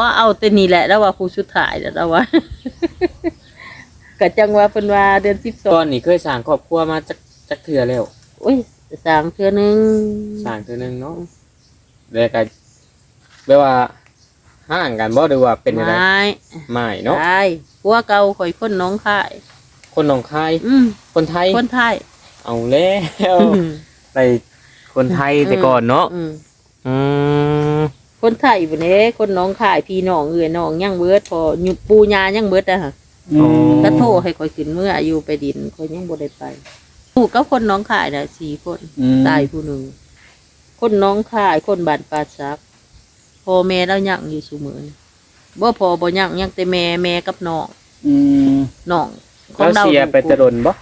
ว่าเอาแต่นี่แหละแล้วว่าผู้สุดท้ายแล้วแล้วว่า ก็จังว่าเพิ่นว่าเดือนสิบสตอองนนี้เคยสร้างครอบครัวมาจักจักเทื่อแล้วอุ้ยสามเทื่อหนึงสร้างเทื่อหนึงเนาะแล้วก็แปลว่าห่างกันบ่หรือว่าเป็นอะไรไม้ไม่เนาะ ใช่ผัวเก่าข่อยคนหน้องคาย คนหนองคาย อืมคนไทย คนไทยเอาแล้ว ไปคนไทยแต่ก่อนเนาะอืมอืม คนไทยบ่เด้คนหน้องคายพี่น้องเอื้อน้องยังเบิดพอหยุดปูยายังเบิดอะค่ะอืม ก็โทรให้ข่อยขึ้นเมื่ออายุไปดินข่อยยังบ่ได้ไปลูกกับคนหน้องคายน่ะสี่คน อืมตายผู้หนึ่ง คนหน้องคาย คนบ้านปาซักพ่อแม่แล้วยังอยู่ซุมื้อนี้บ่พอบ่ยังยังแต่แม่แม่กับน้องอืมน้องขอแล้งวเราเสียไปแตะดนบ่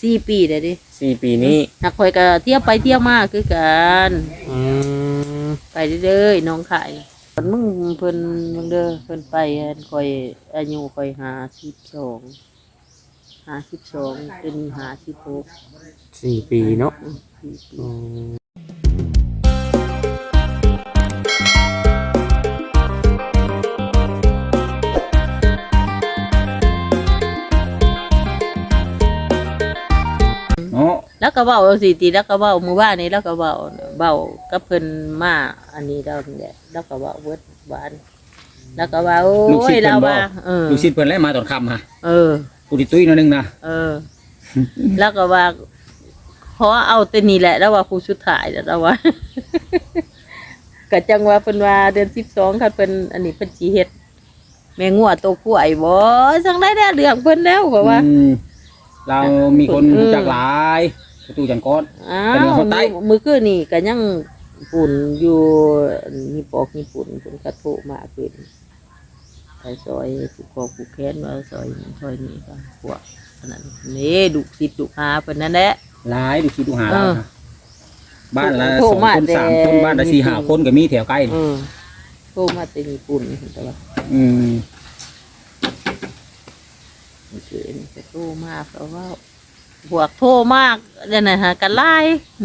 สี่ปีได้ดิสี่ปีนี้หักข่อยก็เที่ยวไปเที่ยวมาคือกัน อืม ไปเรื่อยๆน้องขายตอนมึงเพิ่นมึงเด้อเพิ่นไปอันข่อยอายุข่อยห้าสิบสองห้าสิบสองเป็นห้าสิบหกสี่ปีเนาะสี่ปีอืม แล้วก็เว้าสิติแล้วก็เว้ามื้อวานนี้แล้วก็เว้าเว้ากับเพิ่นมาอันนี้แล้วนี่แหละแล้วก็เว้าเบิดหวานแล้วก็ว่าโอ้ลูกศิยษย์เราเพิ่นบ่ ว่าเออลูกศิษย์เพิ่นแล้วมาตอนค่ำฮะเออผู้ที่ตุ้ยหนิดนึงนะเออ แล้วก็ว่าขอเอาแต่นี่แหละ แล้วว่าผู้สุดท้ายแล้วว่า ก็จังว่าเพิ่นว่าเดือนสิบสองคันเพิ่นอันนี้เพิ่นสิเฮ็ดแม่งัวตัวกล้วยบ่จังได้แน่เรื่องเพิ่นแล้วก็ว่า อืมเรามีคนเออรู้จักหลาย ประตูจันก้อนอ้าเป็นเรื่วองของไต้มื้อคืนนี่ก็ยังปุ่นอยู่นี่ปอกนี่ปุ่นเพิ่นก็โทรมาเพิ่นไปซอยผู้คอผู้แค้นว่าซอยนั่นซอยนี้ก็พวกอันนั้นนี่ดุสิทธิ์ดุหาเพิ่นนั่นแหละ หลายลูกศิษย์ลูกหาเราเออค่ะบ้านละโทรสองมาคนสามคนแต่บ้านละสี่ห้าคนก็มีแถวใกล้เออโทรมาแต่ญี่ปุ่นเห็นแต่ว่าอืม เมื่อคืนก็โทรมาเพราะว่า บวกโทรมากเดี๋ยวนะฮะกันไล่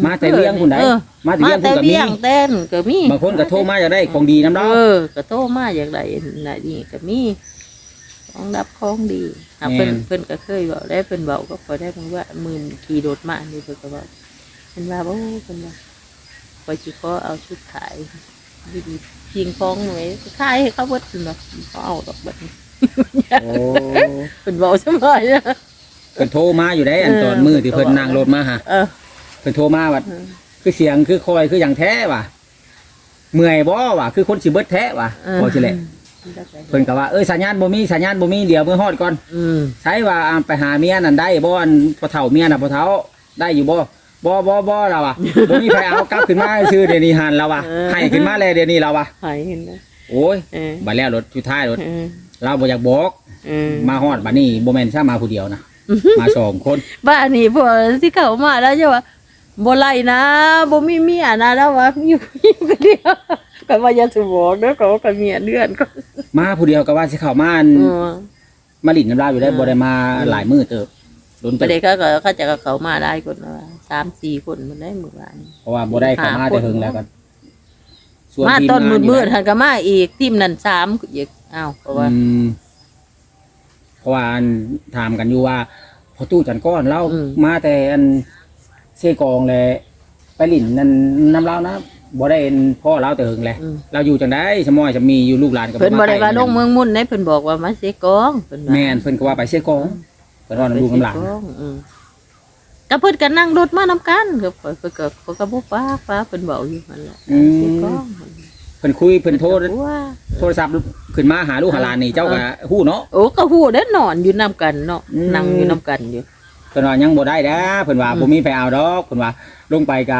มาแต่เลี้ยงคุณไหนเออมาแต่มาเลี้ยงคุแต่ณกับมีเลี้ยงเต้นก็มีบางคนก็โทรมาอยากได้ของดีน้ำเราเออก็โทรมาอย่างไรไหนนี่ก็มีของรับของดีอะเพิ่น เพิ่นก็เคยบอกได้เพิ่นบอกก็พอได้เพิ่นว่ามือขี่รถมาอันนี้เพิ่นก็บอกเพิ่นว่าโอ้เพิ่นว่าคอยสิขอเอาชุดขายดีๆเพียงพองไว้ขายให้เขาเบิดเพิ่นว่าเขาเอาดอกเบิดโอ้ เป็นเบาสมัยนะเพิ่นโทรมาอยู่ได้อันเออตอนมือที่เพิ่นนั่งรถมาฮะเออ เพิ่นโทรมาว่าคือเสียงคือคอยคืออย่างแท้ว่ะเมื่อยบ่ว่ะคือคนสิเบิดแท้ว่ะพอสิแหละเพิ่นก็ว่าเอ้ยสัญญาณบ่มีสัญญาณบ่มีเดี๋ยวมื้อฮอดก่อนอืมใช้ว่าอ่าไปหาเมียนั่นได้บ่อันพอเฒ่าเมียน่ะพอเฒ่าได้อยู่บ่บ่บ่บ่เราอะบ่มีใครเอากลับขึ้นมาชื่อเดี๋ยวนี้หันเราอะให้ขึ้นมาแล้วเดี๋ยวนี้เราอะหายเห็นนะโอ้ยเออบัดแล้วรถสุดท้ายรถเออเราบ่อยากบอก เออมาฮอดบัดนี้บ่แม่นซะมาผู้เดียวนะ มาสองคนบ้านนี้พวกที่เข้ามาแล้วจะว่าบ่ไล่นะบ่มีเมียนะแล้วว่าอยู่อยู่คนเดียวก็ว่าอย่าสิบอกเด้อก็ว่ากับเมียเดือนก็มาผู้เดียวก็ว่าสิเข้ามาอันเออมาลิ้นน้ำลายอยู่ได้เออบ่ได้มาหลายมื้อเติบโดนประเติเด็บกเขาก็เขาจะเข้ามาได้คนว่าสามสี่คนมันได้มื้อวาน เพราะว่าบ่ได้เข้ามาแต่เฮิงแล้วก็ส่วนมาทีต้นงมืดนี่ๆหันก็มาอีกทีมนั้นสามอีกอ้าวก็ว่า อืม เพราะว่าอันถามกันอยู่ว่าพอตู้จันก้อนเล่าอืม มาแต่อันเซกองเลยไปลิ้นนั่นน้ำเล่านะบ่ได้อันพ่อเล่าแต่เฮิงแหละอืมเราอยู่จังได้สมอยจะมีอยู่ลูกหลานกับเพิ่นบ่ได้ว่าลงเมืองมุ่นได้เพิ่นบอกว่ามาเสยกองเพิ่นว่าแม่นเพิ่นก็ว่าไปเซกองเพิ่นว่าลูกน้ำหลาน ไปเสยกองอืมก็เพิ่นก็นั่งรถมานํกันก็เพิ่นเพิ่นก็เพิ่นก็บ่ฟ้าฟ้าเพิ่นเว้าอยู่นั่นแหละเสยกอง เพิ่นคุยเพิ่นโทรว่าโทรศัพท์ขึ้นมาหาลูกหาหลานนี่เจ้าก็ฮู้เนาะโอ้ก็ฮู้ได้นอนอยู่นํกันเนาะอืมนั่งอยู่นํกันอยู่เพิ่นว่ายังบ่ได้เด้อเพิ่นว่าอืมบ่มีไปเอาดอกเพิ่นว่าลงไปก็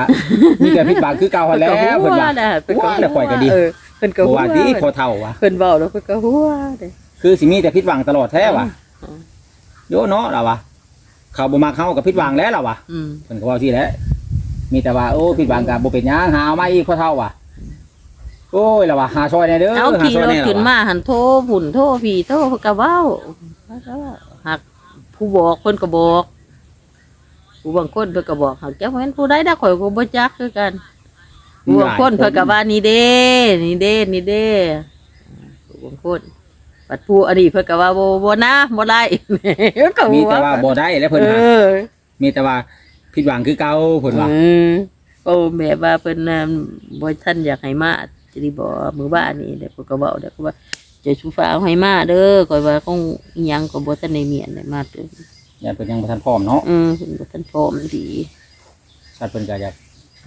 มีแต่ผิดหวังคือเก่าหั้นแล้วเพิ่นว่าเพิ่นก็ว่าแล้วข่อยก็ดีเออเพิ่นก็บ่ฮู้ว่าที่พอเท่าว่ะเพิ่นเว้าแล้วเพิ่นก็ฮู้เด้คือสิมีแต่ผิดหวังตลอดแท้ว่ะอืมโยเนาะล่ะว่ะเขาบ่มักเฮาก็ผิดหวังแล้วล่ะว่ะอืมเพิ่นก็เว้าที่แหล้วมีแต่ว่าโอ้ผิดหวังก็บ่เป็นหยังหาเอามาอีกพอเท่าว่ะ โอ้ยล่ะว่ะหาซอยแน่เด้อเอาหาขี่ซอยรถแน่ขึ้นล่ะว่ะมาหันโทรหุ่นโทรพี่โทรเพิ่นก็เว้าหักผู้บอกเพิ่นก็บอกผู้บางคนเพิ่นก็บอกหักจักแม่นผู้ใดได้ข่อยก็บ่จักคือกันผู้บางคนเพิ่นก็ว่านี่เด้นี่เด้นี่เด้ผู้บางคนปัดผู้อดีตเพิ่นก็ว่าบ่บ่นะบ่ได้ก็มีแต่ว่าบ่ได้แล้วเพิ่นเอว่าอมีแต่ว่าผิดหวังคือเก่าเพิ่นว่าอืมโอ้แม่ว่าเพิ่นน่ะบ่ทันอยากให้มา จะได้บ่มื้อบ้านนี่เดี๋ยวเพิ่นก็เว้าเดี๋ยวก็ว่าเจะชูฟ้าเอาให้มาเด้อข่อยว่าคงอิหยังก็บ่ทันได้เมียนได้มาเด้ออย่าเพิ่นยังบ่ทันพร้อมเนาะอืมเพิ่นบ่ทันพร้อมดีชัดเพิ่นก็อยาก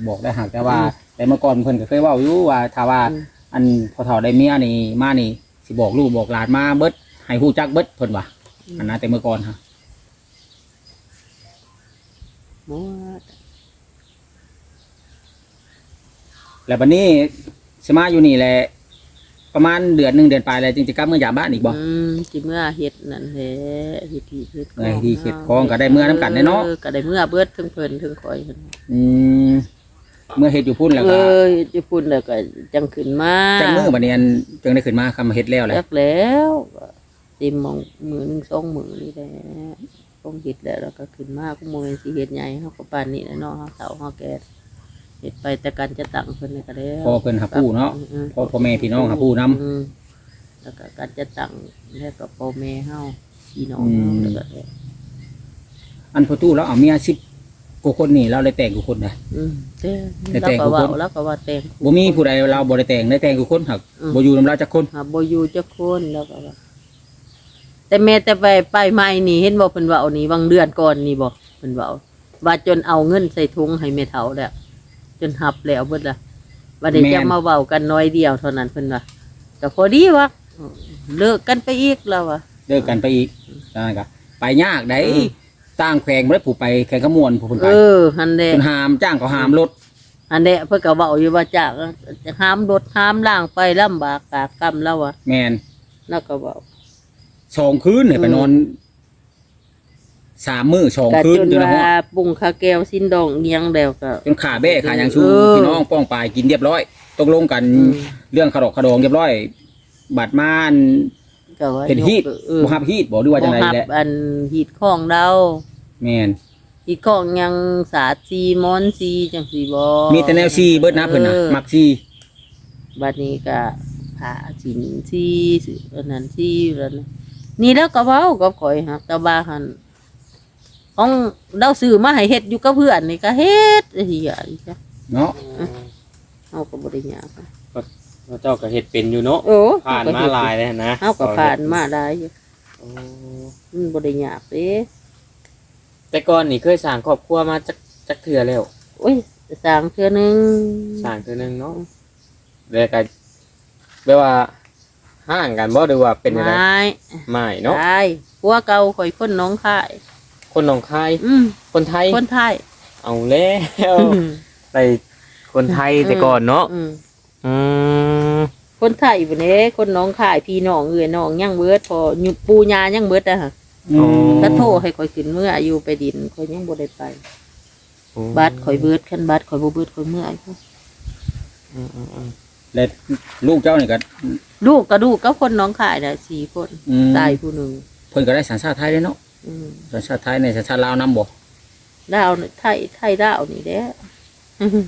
บอกได้หากแต่ว่า แต่เมื่อก่อนเพิ่นก็เคยเว้าอยู่ว่าถ้าว่าอืมอันพอเฒ่าได้เมียนี่มานี่สิบอกลูกบอกหลานมาเบิดให้ฮู้จักเบิดเพิ่นว่าอันนั้นแต่เมื่อก่อนฮะบ่แล้วบัดนี้ สมาอยู่นี่แหละประมาณเดือนหนึงเดือนปลายแล้วจึงจะกลับเมื่อยามบ้านอีกบ่ อืมสิเมื่อเฮ็ดนั่นแหละเฮ็ดที่เฮ็ดเมื่อที่เฮ็ดของก็ได้เมื่อนํกันแน่เนาะ ออก็ได้เมื่อเบิดทั้งเพิ่นทั้งข่อยหั่นอืมเมื่อเฮ็ดอยู่พุ่นแล้วเอก็อญี่ปุ่นแล้วก็จังขึ้นมาจังมือบัดนี้อันจึงได้ขึ้นมาคำเฮ็ดแล้วแหละแล้วแล้วก็ติมมองมือหนึงสองมือนี่แหละต้องเฮ็ดแล้วแล้วก็ขึ้นมาก็บ่แม่นสิเฮ็ดใหญ่เฮาก็ปานนี้แหละเนาะเฮาเฒ่าเฮาแก่ เฮ็ดไปแต่การจะตั้งเพิ่นนี่ก็แล้วพอเพิ่นหาผู้เนาะอืมพอพ่อแม่พี่น้องหาผู้นํอืมแล้วก็การจะตั้งแล้วก็พ่อแม่เฮาพี่น้องอืเฮามแล้วก็อันพอตู้แล้วเอาเมีย10กว่าคนนี่เราได้แต่งกูคนนะอืมแต่แต่เราแต่งก็ทุกว่าคนแล้วก็ว่าแต่ง บ่มีผู้ใดเราบ่ได้แต่งได้แต่งกูคนหักอืม บ่อยู่นำเราจักคน หาบ่อยู่จักคนแล้วก็ว่าแต่แม่แต่ไปไปใหม่นี่เห็นบ่เพิ่นเว้านี่บางเดือนก่อนนี่บ่เพิ่นเว้าว่าจนเอาเงินใส่ถุงให้แม่เฒ่าแล้ว จนหับแล้วเบิดละว่าได้จะมาเว้ากันน้อยเดียวเท่านั้นเพิ่นว่าก็พอดีว่าเลิกกันไปอีกแล้วว่ะเลิกกันไปอีกนั่นก็ไปยากได้อืม ต่างแขวงบ่ได้ผู้ไปแข่งขมวนผู้เพิ่นไปเออหันแหละเพิ่นห้ามจ้างเขาห้ามรถอันเนี้ยเพื่อก็เว้าอยู่ว่าจากจะห้ามรถห้ามล่างไปลำบากกากกรรมแล้ววะแม่นแล้วก็เว้า สองคืนเนี่ยไปนอน สามมื้อสองก็คืนจนอยู่นะฮะว่าปุ้งคาแก้วสิ้นดองเอียงแล้วก็ จนขาเบ้ขาหยังชูเออ พี่น้องป้องปลายกินเรียบร้อยตกลงกันอืมเรื่องขดอกขดองเรียบร้อยบัตรม่านก็ว่าเป็นฮีดเออบ่ฮับฮีดบ่หรือว่าจังไดบ่ฮับแหละอันฮีดของเราแม่น ฮีดของยังสาดซีมอนซีจังสีบ่มีแต่แนวซีเบิดนะเพิ่นน่ะออมักซีบัดนี้ก็ผ่าสินซีอันนั้นซีแล้วนะนี่แล้วก็เว้ากับข่อยฮักแต่ว่าหัน ของเราซื้อมาให้เฮ็ดอยู่กับเพื่อนนี่ก็เฮ็ดไอ้เหี้ยนี่จ้ะเนาะเฮาก็บ่ได้ยากอะเจ้าก็เฮ็ดเป็นอยู่เนาะโอ้ผ่านมาหลายแล้วนะเฮาก็ผ่านมาหลายอยู่โอ้มันบ่ได้ยากเด้แต่ก่อนนี่เคยสร้างครอบครัวมาจักจักเทื่อแล้วโอ้ยสร้างเทื่อหนึงสร้างเทื่อนึงเนาะแล้วก็แปลว่าห่างกันบ่หรือว่าเป็นอะไรไม้ไม่เนาะใช่ผัวเก่าข่อยคนหน้องคาย คนหนองคาย อืมคนไทย คนไทยเอาแล้วไปคนไทยแต่ก่อนเนาะอืมอืมคนไทยบ่เด้คนหน้องคายพี่น้องเอื้อน้องยังเบิดพอหยุบปูยายังเบิดอะฮะอืมก็โทรให้ข่อยขึ้นเมื่ออยู่ไปดินข่อยยังบ่ได้ไป บัตรข่อยเบิดคันบัตรข่อยบ่เบิดข่อยเมื่อยอืมอืมอืมและลูกเจ้านี่ก็ลูกก็ลูกกับคนหน้องคายน่ะสี่คนอืมตายผู้หนึงเพิ่นก็ได้สัญชาติไทยเด้เนาะ อืมสัญชาติไทยในสัญชาติลาวนํบ่ดาวนี่ไทยไทยดาวนี่แหละ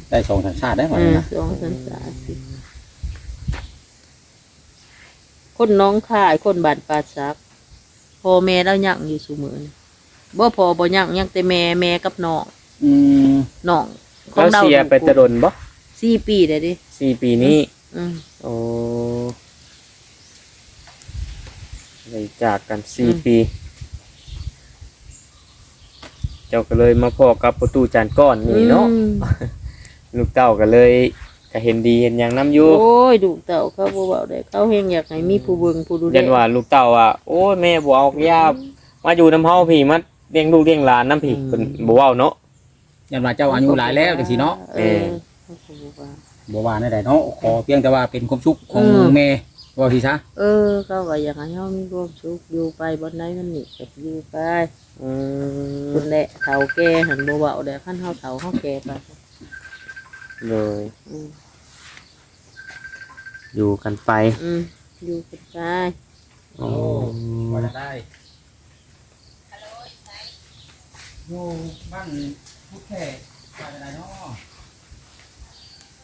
ได้สองสัญชาติได้บ่เออนะสองสัญชาติสิคนหน้องคายคนบ้านปราซักพ่อแม่แล้วยังอยู่ซุมื้อนี้บ่พอบ่ยังยังแต่แม่แม่กับน้องอืมน้องขอแล้งวเราเสียไปแตะดนบ่สี่ปีได้ดิสี่ปีนี้อืม โอ้เลยจากกันสี่อืม ปีเจ้าก็เลยมาพอกับประตูจานก้อนนี่เนาะอืมลูกเต้าก็เลยก็เห็นดีเห็นอย่างน้ำอยู่โอ้ยดูเต่าเขาบ่เว้าได้เขาเฮงอยากให้มีผู้เบิ่งผู้ดูแลยันว่าลูกเต้าอะโอ้ยแม่บ่เอายามาอยู่น้ำเฮาพี่มาเลี้ยงลูกเลี้ยงหลานน้ำพี่เพิ่นบ่เว้าเนาะ ยันว่าเจ้าอายุหลายแล้วจังซี่เนาะเออ เขาก็บ่ว่า บ่ว่าได้เนาะขอเพียงแต่ว่าเป็นความสุขของอืม แม่ ว่าสิซะเออเขาก็อยากให้เฮามีความสุขอยู่ไปบ่ได้มันนี่ก็อยู่ไปอืมคุณแหละเฒ่าแก่หันบ่เว้าได้คันเฮาเฒ่าเฮาแก่ไปเลยอืมอยู่กันไปอืมอยู่กันไปโอ้ว่าจะได้โอ้บ้านพุทธแท้ว่าจะได้เนาะ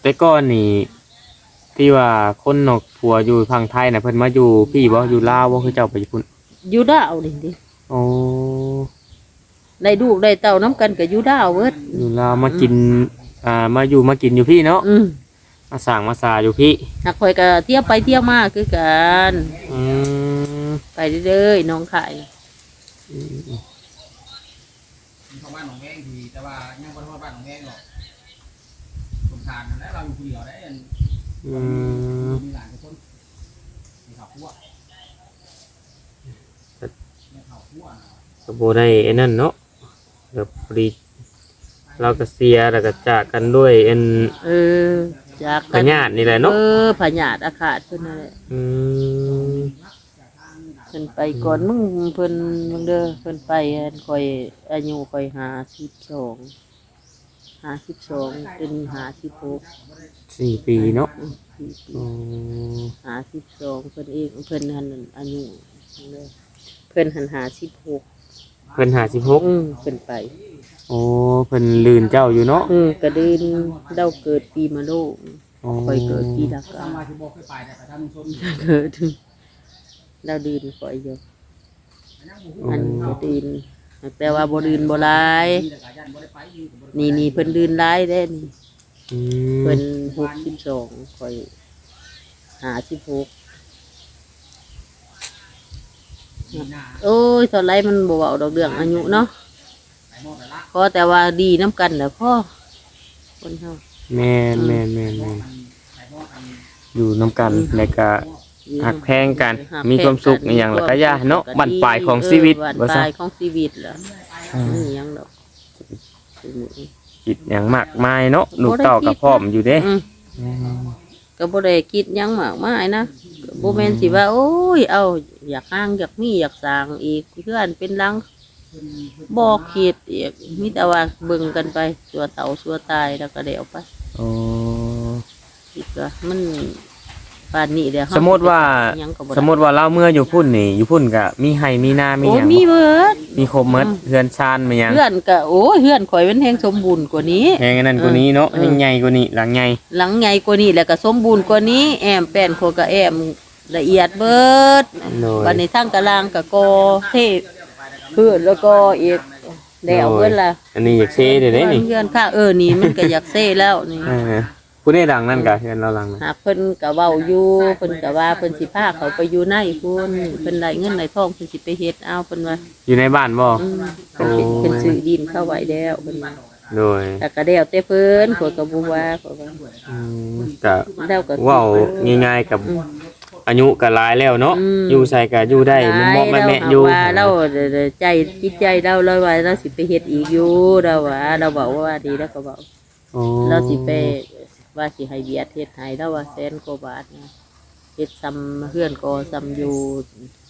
แต่ก่อนนี่ ที่ว่าคนนอกผัวอยู่ทางไทยน่ะเพิ่นมาอยู่พี่บ่อยู่ลาวบ่คือเจ้าไปญี่ปุ่นอยู่ดาวนี่ดิโอ้ได้ลูกได้เต้าน้ำกันก็อยู่ดาวเบิดอยู่ลาวมากินอ่ามาอยู่มากินอยู่พี่เนาะอืมมาสร้างมาสาอยู่พี่หักข่อยก็เที่ยวไปเที่ยวมาคือกันอืมไปเรื่อยๆน้องขายเข้าบ้านหนองแวงทีแต่ว่ายังบ่ทอดบ้านหนองแวงหรอกสงสารแล้วเราอยู่คนเดียวได้ อันอืมมีหลานทุกคนมีข้าวคั่วมีข้าวคั่วนะก็บ่ได้ไอ้นั่นเนาะแบบพอดีเราก็เสียแล้วก็จากกันด้วยอันเออจากพญาตินี่แหละเนาะเออพญาติอาคาตเพิ่นนั่นแหละอืมเพิ่นไปก่อนมึงเพิ่นมึงเด้อเพิ่นไปอันข่อยอายุข่อยห้าสิบสอง ห้าสิบสองเป็นห้าสิบหกสี่ปีเนาะสี่ปีอืมห้าสิบสองเพิ่นเองเพิ่นหันอายุมึงเด้อเพิ่นหันห้าสิบหกเพิ่นหาสิบหกอืมเพิ่นไปโอ้เพิ่นลืนเจ้าอยู่เนาะอืมกระดินเดาเกิดปีมะโรงโอ้ข่อยเกิดปีดักกาทำมาที่บอกเคยไปแต่ไปทำชมเกิดเราดืนข่อยอยู่อันกระดิน แปลว่าบ่ดืนบ่หลายมีแต่กายันบ่ได้ไปอยู่กับบ่ได้นี่นี่เพิ่นดืนหลายเด้นี่อืมเพิ่นหกสิบสองข่อยห้าสิบหกมีหน้าโอ้ยเท่าไรมันบ่เว้าดอกเรื่องอายุเนาะไปหมดแล้วละพอแต่ว่าดีน้ำกันแหละพ่อคนเฮาแม่นแม่นแม่นแม่นไปหมดอันอยู่นํกันแล้วก็อยู่ หักแพงกันหักมีความสุขอหย่างละก็อย่าเนาะบั้นปลายของชีวิตเออบั้นว่าปซะลายของชีวิตเหรอนี่ยังดอกคิดหยังมากมายเนาะลูกเต้าก็พร้อมอยู่เด้อืมก็บ่ได้คิดหยังมากมายนะก็บ่แม่นสิว่า โอ้ย เอาอยากห้างอยากมีอยากสร้างอีกเพื่อนเป็นหลังบ่คิดอีกมีแต่ว่าเบิ่งกันไปสัวเต่าสัวตายแล้วก็เดี๋ยวไปโอ้คิดว่ามัน ป่านนี้เดี๋ยวเฮสมมุติว่าหยังก็บ่ได้สมมุติว่าเราเมื่ออยู่พุ่นนี่อยู่พุ่นก็มีไห้มีนามีโอ้หยังมีบ่เบิด มีครบหมดเฮือนชานมีหยังเพื่อนก็โอ้ยเพื่อนข่อยเป็นแห่งสมบูรณ์กว่านี้แพงอันนั้นกว่านี้เนาะเออแพงใหญ่กว่านี้หลังใหญ่หลังใหญ่กว่านี้แล้วก็สมบูรณ์กว่านี้แอมแป้นโคก็แอมละเอียดเบิดโดยวันนี้ทั้งตารางก็กอเทพพืชแล้วก็อีกแล้วเบิดล่ะอันนี้อยากเซเด้อเด้นี่เพื่อนข้างเออนี่มันก็อยากเซ่แล้วนี่เออ ผู้ได้ดังนั่นก็เฮือนเราหลังนะหากเพิ่นก็เว้าอยู่เพิ่นก็ว่าเพิ่นสิพาเขาไปอยู่ในพุ่นเพิ่นได้เงินได้ทองเพิ่นสิไปเฮ็ดเอาเพิ่นว่าอยู่ในบ้านบ่อืมเพิ่นสิเพิ่นซื้อดินเข้าไว้แล้วเพิ่นว่าโดยแต่ก็แล้วแต่เพิ่นข้อยก็บ่ว่าข้อยว่าอืมก็แล้วก็ เว้าง่ายๆกับอายุก็หลายแล้วเนาะอืม อยู่ใส่ก็อยู่ได้มันเหมาะแม่ๆอยู่ ว่าเราใจจิตใจเราเราว่าเราสิไปเฮ็ดอีกอยู่เราว่าเราบอกว่าดีแล้วก็บอกโอ้เราสิไป ว่าสิให้เบียดเฮ็ดให้เราว่าแสนกว่าบาทนะเฮ็ดซ้ำเฮือนก็ซ้ำอยู่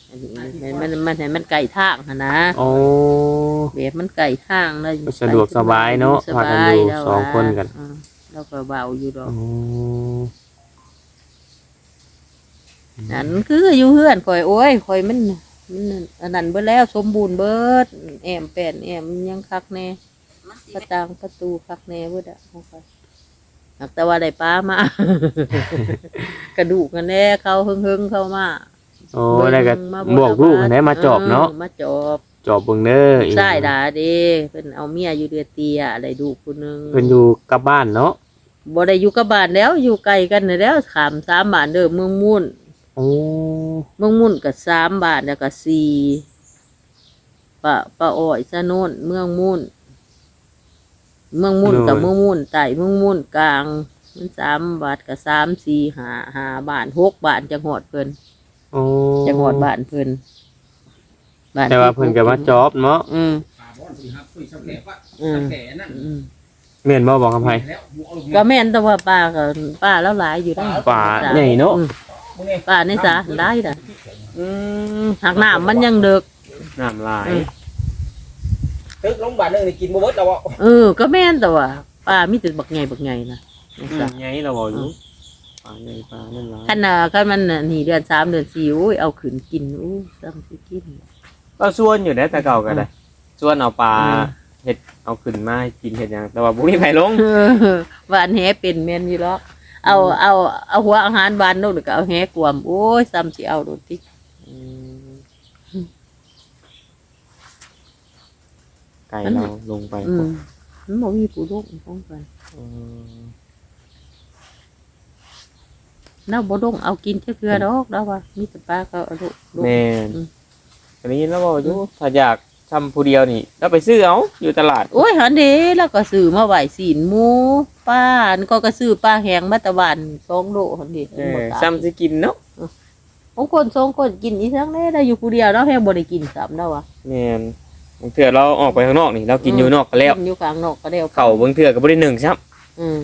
อันนี้มันมันมันให้มันไก่ทางหั่นนะโอ้แบบมันไก่ทางเลยก็สะดวกสบายเนาะสพากันบาอยู่แล้วสองคนกันอ่าเราก็เบาอยู่ดอก โอ้นั่นคืออยู่เฮือนข่อยโอ้ยข่อยมันมันอันนั้นเบิดแล้วสมบูรณ์เบิดแอมแป้นแอมยังคักแน่ประตางประตูคักแน่เบิดอะของข่อย หากแต่ว่าได้ปลามา กระดูกกันแน่เขาเฮิงๆเข้ามาโอ้แล้วก็มาบอกลูกให้มาจอบเนาะออมาจอบจอบเบิ่งเด้ออีหใช่ยังดาเด้เพิ่นเอาเมียอยู่เดือเตียอะไรดูผู้หนึงเพิ่นอยู่กับบ้านเนาะบ่ได้อยู่กับบ้านแล้วอยู่ไกลกันนี่แล้วขามสามบ้านเด้อเมืองมุ่นโอ้เมืองมุ่นก็สามบ้านแล้วก็สี่ปะปะอ้อยสะโนนเมืองมุ่น เมืองมุ่นกับเมืองมุ่นใต้เมืองมุ่นกลาง มันสามบาทกับสามสี่ห้าห้าบ้านหกบ้านจังหวัดเพิ่นโอ้จังหวัดบ้านเพิ่นบ้านแต่ว่าเพิ่นก็มาจอบเนาะอืมป่าบ่อนคุยครับคุยชาวแขกว่าอืมชาวแขกนั่นอืมแม่นบ่บอกคำไผแล้วหัวเอาลงก็แม่นแต่ว่าป้าก็ป้าแล้วหลายอยู่ได้ป่าใหญ่เนาะอืมมึงเนี่ยป้านี่ซะได้น่ะอืมหักน้ำมันยังเดึกน้ำลายอืม ตึกลงบ้านนึงนี่กินบ่เบิดแล้วอะเออ ก็แม่นแต่ว่าป้ามีแต่บักใหญ่บักใหญ่นะนี่ซะใหญ่เราบอกอยู่ป่าใหญ่ป่านั่นล่ะคันน่ะคันมันน่ะนี่เดือนสามเดือนสี่โอ้ยเอาขืนกินอู้ซ้ำสิกิน ก็ส่วนอยู่ได้แต่เก่าก็ได้ส่วนเอาปลาอืม เห็ดเอาขึ้นมาให้กินเห็ดหยังแต่ว่าบุ้มีไผลงเออว่าอันแหเป็นแม่นอยู่หรอกเอาเอาเอาหัวอาหารบานนกแล้วก็เอาแหกวมโอ้ยซ้ำสิเอาโดดติ อืม ไก่เราลงไปอืมมันบ่มีผู้ลูกป้องกันอืมเราบ่ดงเอากินแค่เพื่อดอกแล้วว่ามีแต่ปลาก็เอาลูกลูกแม่นอืม อันนี้เราบอกอยู่ถ้าอยากทำผู้เดียวนี่เราไปซื้อเอาอยู่ตลาด โอ้ยหันเด้แล้วก็ซื้อมาไหวศีลหมูป้านี่ก็ก็ซื้อปลาแห้งมาตะวัน2โลหันเด้เออซ้ำสิกินเนาะบางคนสองคนกินอีสังแน่ได้อยู่ผู้เดียวเนาะแฮงบ่ได้กินซ้ำแล้วว่ะแม่น บางเทื่อเราออกไปข้างนอกนี่เรากินอยู่นอกก็แล้วกินอยู่กลางนอกก็แล้วเข่าบางเทื่อก็บ่ได้หนึ่งซ้ำอืม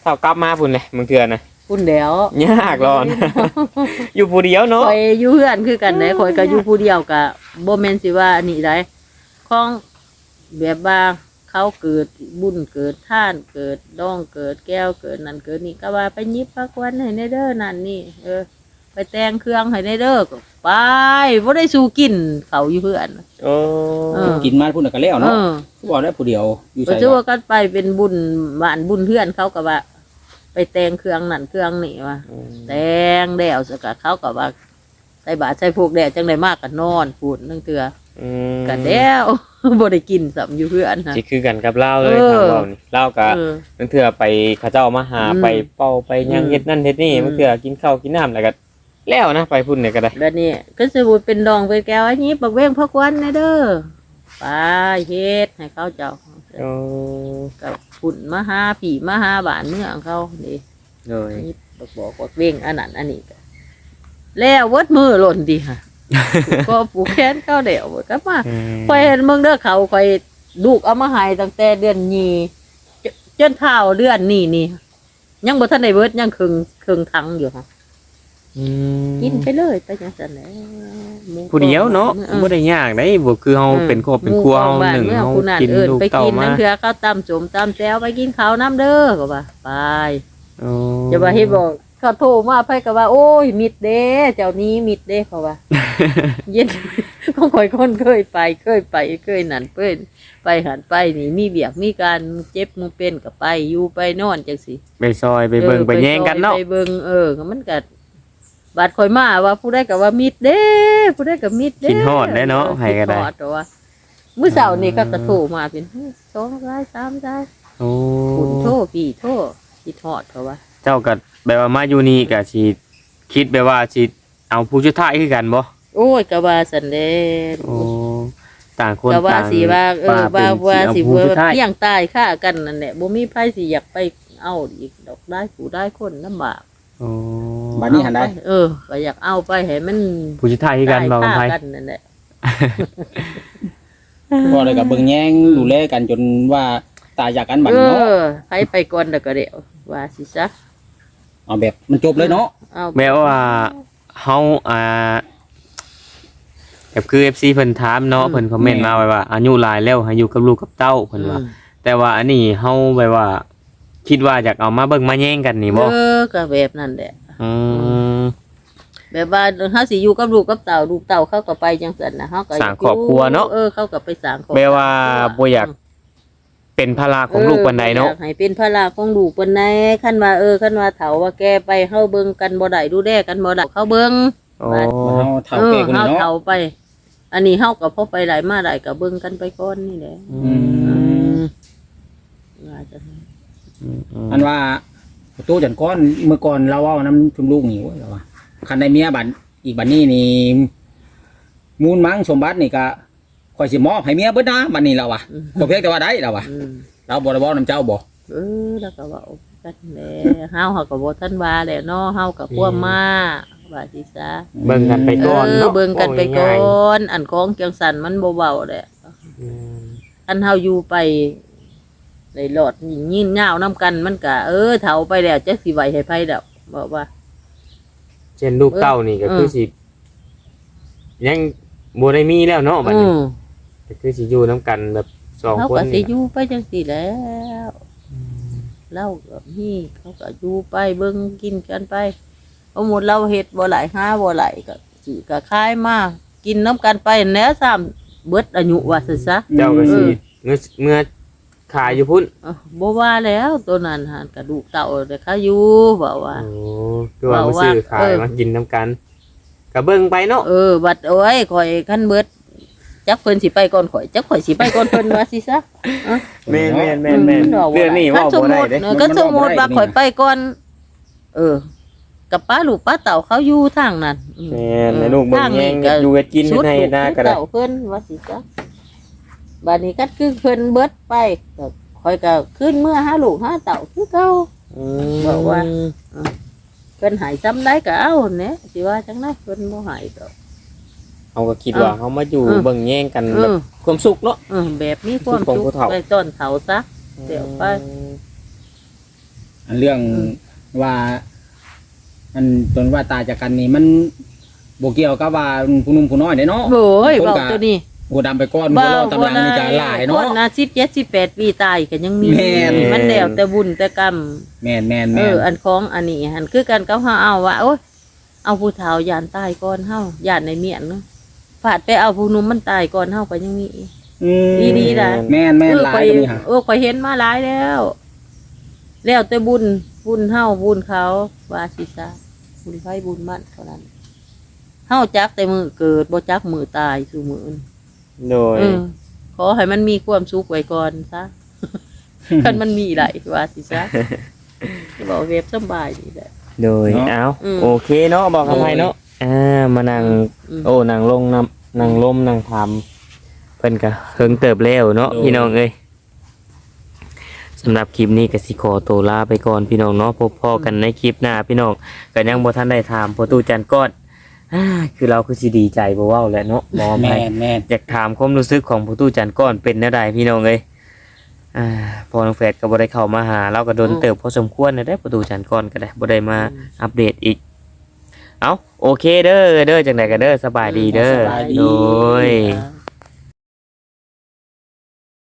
เท่ากลับมาพุ่นเลยบางเทื่อนะพุ่นแล้วยากรอนอยู่ผู้เดียวเนาะข่อยอยู่เฮือนคือกันได้ข่อยก็อยู่ผู้เดียวก็บ่แม่นสิว่าอันนี้ได้ของแบบว่าเขาเกิดบุญเกิดท่านเกิดดองเกิดแก้วเกิดนั่นเกิดนี่ก็ว่าไปหยิบพักวันให้ในเด้อนั่นนี่เออไป แต่งเครื่องให้ในเด้อก็ไปบ่ได้สู้กินเขาอยู่เฮือนโอ้เออกินมาพุ่นนะก็แล้วเอเนาะอผู้บอกได้ผู้เดียวอยู่ก็ใส่จะว่ากันไปเป็นบุญบ้านบุญเพื่อนเขาก็ว่า ไปแต่งเครื่องนั่นเครื่องนี่ว่าแต่งแล้วสกัดเขาก็ว่าใส่บาตรใส่พวกแดดจังไดมากก็นอนพูดนึงเตืออืมกันแล้วบ่ได้กินสัมอยู่เพื่อนนะสิคือกันกับเล่าเลยเออทางเรานี่เล่ากัเออบางเทื่อไปเขาเจ้ามาหาอืมไปเป่าไปหยังอืมเฮ็ดนั่นเฮ็ดนี่อืมบางเทื่อกินข้าวกินน้ำแล้วก็ แล้วนะไปพุ่นเนี่ยก็ได้แบบนี้ก็สบูเป็นดองเป็นแก้วอันนี้ปักเว้งพักวันนะเด้อไปเฮ็ดให้เขาเจ้าโอ้กับฝุ่นมาหาผีมาหาบ้านเมืองเขานี่เลยนี่บอกบอกว่าเว้งอันนั้นอันนี้ก็แล้ววัดมือหล่นดีค่ะก็ผูกแขนเข้าเดี่ยวหมดก็มาอืมคอยเห็นเมืองเด้อเขาคอยลูกเอามาใหายตั้งแต่เดือนนี้จจนเท่าเดือนนี้นี่ยังบ่ทันได้เบิดยังครึ่งครึ่งทังอยู่ค่ะ อืมกินไปเลยไปจังซั่นแหละหมูผู้เดียวเนาะออ บ่ได้ยากได้บ่คือเฮาเป็นครอบเป็นครัวเฮามู่บ้หนึ่งมือเฮาผู้นั้นกินเอิ้นลูกไปเต้ากินมานั่นคือเขาตำสมตำแซวไปกินข้าวน้ำเด้อก็ว่าไปโอ้อย่าว่าให้บอกเขาโทรมาไผก็ว่า โอ้ยมิดเด้เจ้านี้มิดเด้เขาว่า เย็น ก็คอยคนเคยไปเคยไปเคยนั่นเปิ้นไปหันไปนี่มีเบียกมีการเจ็บมือเป็นก็ไปอยู่ไปนอนจังสิไปซอยไปเบิ่งไปแย่งกันเนาะ ไปเบิ่งเออก็มันก็ บาดคอยมาว่าผู้ใดก็ว่ามิดเด้ผู้ใดก็มิดเด้กินฮอดได้เนาะให้ก็ได้กินฮอแต่ว่ามื้อเช้านี่ก็กระโทรมาเป็นสองสายสามสายโอ้คุณโทรพี่โทรคิดฮอดเขาว่าเจ้าก็แบบว่ามาอยู่นี่ก็สิคิดแบบว่าสิเอาผู้ชุดท้ายคือกันบ่โอ้ยก็ว่าสันเด้โอ้ต่างคนก็ว่าต่างสิว่าเออป็ว่านว่าเอาสิผู้ว่าชุดท้ายเพียงตายฆ่ากันนั่นแหละบ่มีไผสิอยากไปเอาอีกดอกได้ผู้ได้คนลำบาก โอ้ บัดนี้หันได้เออก็อยากเอาไปให้มันผู้ชุดท้ายคือกันบ่ตายไผฆ่ากันนั่นแหละพอเลยกับเบิ่งแย่งดูแลกันจนว่าตายจากกันบัดเอเนาะอไผไปก่อนแล้วก็เดี๋ยวว่าสิซะเอาแบบมันจบเลยเนาะเอาแม้ว่าเฮาอ่าแบบคือ FC เพิ่นถามเนาะเพิ่นคอมเมนต์มาไว้ว่าอายุหลายแล้วให้อยู่กับลูกกับเต้าเพิ่นว่า แต่ว่าอันนี้เฮาแบบว่า คิดว่าอยากเอามาเบิ่งมาแย่งกันนี่บ่เออก็แบบนั้นแหละ อืมแบบว่าเฮาสิอยู่กับลูกกับเต่าลูกเต่าเขาก็ไปจังซั่นน่ะเฮาก็สร้างครอบครัวเนาะเออเขาก็ไปสร้างครอบครัวแปลว่าบ่อยากเป็นภาระของลูกปานใดเนาะอออยกให้เป็นภาระของลูกปานใดคันว่าเออคันว่าเฒ่าว่าแกไปเฮาเบิ่งกันบ่ได้ดูแลกันบ่ได้เขาเบิ่งโอ้เฮาเฒ่าเออแก่คนเฮานี้เนาะเฒ่าไป อันนี้เฮาก็พอไปหลายมาหลายก็เบิ่งกันไปก่อนนี่แหละอืมว่าจังนั้นอันว่า ตู้จันก้อนเมื่อก่อนเราเว้าน้ำชุมลูกนี่โอ้ยเราว่าคันได้เมียบัดอีกบัดนี้นี่มูลมังสมบัตินี่ก็ข่อยสิมอบให้เมียเบิดนะบัดนี้เราว่ะบ่เพียงแต่ว่าได้เราว่ะอืมเราบ่ได้เว้านํเจ้าบ่เออแล้วก็เว้ากันแหละเฮาเฮาก็บ่ทันว่าแหละเนาะเฮาก็พ่วมาว่าสิซะเบิ่งกันไป เอก่อนอเนาะเบิ่งกันไปก่อว่าง่ายนอันของจังสันมันบ่เว้าแหละๆอืม อันเฮาอยู่ไป ได้หลอดยินยาวนํกันมันก็เออเฒ่าไปแล้วจักสิไหวให้ไผดอกบอกว่า เช่นลูกเต้านี่ก็เออคือสิยังบ่ได้มีแล้วเนาะบัดอืนี้มก็คือสิอยู่นํกันแบบสองเขาคนก็สินี่อยู่ไปจังซี่แหล้วเล่ากับนี่เขาก็อยู่ไปเบิ่งกินกันไปเอาหมดเราเฮ็ดบ่หลายหาบ่หลายก็สิก็คายมากินน้ำกันไปแหล้วซ้ำเบิดอายุว่าซั่นซะเจ้าก็สิเออเมื่อเมื่อ ขายอยู่พุ่นเอ้าบ่ว่าแล้วตัวนั้นหานกระดูกเต่าแต่เขาอยู่บอกว่า โอ้คือว่ามาซื้อขายเออมากินน้ำกันก็เบิ่งไปเนาะเออบัดโอ้ยข่อยคันเบิดจักเพิ่นสิไปก่อนข่อยจักข่อยสิไปก่อนเพิ่นว่าสิซะแม่นแม่นแม่นแม่นมเรื่องนี้เว่าคัสมบ่ได้มุติเด้ เออก็สมมุติว่าข่อยไปก่อน เออ กับป้าลูกป้าเต่าเขาอยู่ทางนั้นอืมแม่นให้ลูกเบิ่งทางแยนี้งก็อยู่กับกินชุดให้ลูกหน้าชุดก็ได้ เต่าเพิ่นว่าสิซะ บัดนี้ก็คือเพิ่นเบิดไปก็ข่อยก็ขึ้นเมื่อหาลูกหาเต่าคือเก่าบอกว่า เพิ่นใหายซ้ำได้ก็เอาแหน่สิว่าจังได๋เพิ่นบ่ใหายก็เขาก็คิดว่าเขามาอยู่เออ เบิ่งแย่งกันเอแบบอความสุขเนาะ เออแบบมีความของสุผู้ขเฒ่า ไปต้นเฒ่าซะ เดี๋ยวไป อันเรื่องอืมว่า อันตนว่าตายจากกันนี่มันบ่เกี่ยวกับว่าผู้หนุ่มผู้น้อยเด้เนาะ โอ้ยคนเว้าก็ตัวนี้ โอ้ดำไปก้อนหัวเราะตำลังนี่ก็หลายเนาะ คนนะ17 18ปีตายก็ยังมีแม่น มันแล้วแต่บุญแต่กรรม แม่นแม่นเอแม่นออันของอันนี้หันคือกันกับเฮาเอาว่าโอ้ยเอาผู้เฒ่าย่านตายก่อนเฮาย่านในเมียนเนาะฝาดไปเอาผู้หนุ่มมันตายก่อนเฮาก็ยังมีอีกมดีๆนะ แม่นแม่นเออหลาข่ยอยกว่านี้ฮะเออข่อยเห็นมาหลายแล้ว แล้วแต่บุญบุญเฮาบุญเขาว่าสิซะบุญไฟบุญมันเท่านั้นเฮาจักแต่มือเกิดบ่จักมือตายสู่มืออื่น โดย เออขอให้มันมีความสุขไว้ก่อนซะ คันมันมีไหลว่าสิซะบอกเว็บสำบายดีแหละ โดย เนาะ เอาอืมโอเคเนาะบอกกับไผเนาะอ่ามานั่งอืม โอ้นั่งลงนำนั่งลมนั่งทำเพิ่นก็เฮิงเติบแล้วเนาะโดย พี่น้องเอ้ยสำหรับคลิปนี้ก็สิขอตัวลาไปก่อนพี่น้องเนาะพบพ่อกันในคลิปหน้าพี่น้องก็ยังบ่ทันได้ถามพ่อตู้จันก้อน อ่าคือเราคือสิดีใจบ่เว้าแหละเนาะบ่แม่ให้นแม่นอยากถามความรู้สึกของพ่อตู้จันก้อนเป็นแนวใดพี่น้องเอ้ยอ่าพอน้องแฟดก็บ่ได้เข้ามาหา เราก็โดนเติบพอสมควรนะได้พ่อตู้จันก้อนก็ได้บ่ได้มาอัปเดตอีก เอาโอเคเด้อเด้อจังไดก็เด้อสบายดีเด้อสบายดี โดย อ่า